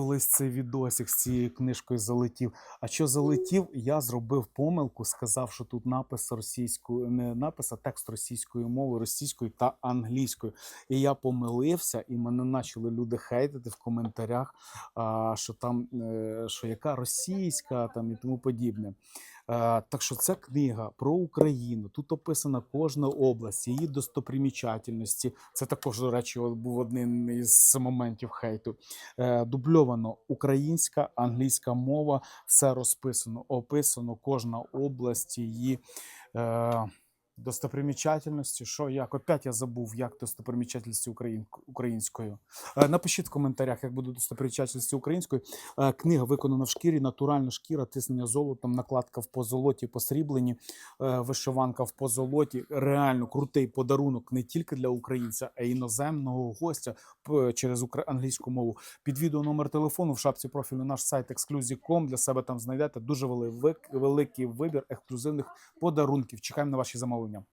Колись цей відосик з цією книжкою залетів. А що залетів, я зробив помилку, сказав, що тут напис російською, не напис, а текст російською мовою, російською та англійською. І я помилився, і мене почали люди хейтити в коментарях, що там е, що яка російська там і тому подібне. Е, Так що це книга про Україну. Тут описана кожна область, її достопримічательності. Це також, до речі, був один із моментів хейту. Е, Дубльовано українська, англійська мова, все розписано, описано кожна область, її. Достопримічательності, що як опять я забув, як достопримічательності україн, українською. Е, Напишіть в коментарях, як будуть достопримічательності українською. Е, Книга виконана в шкірі, натуральна шкіра, тиснення золотом, накладка в позолоті, посріблені, е, вишиванка в позолоті. Реально крутий подарунок не тільки для українця, а й іноземного гостя через англійську мову. Під відео номер телефону в шапці профілю наш сайт exclusive.com. Для себе там знайдете дуже великий вибір ексклюзивних подарунків. Чекаємо на ваші замовлення. уровням.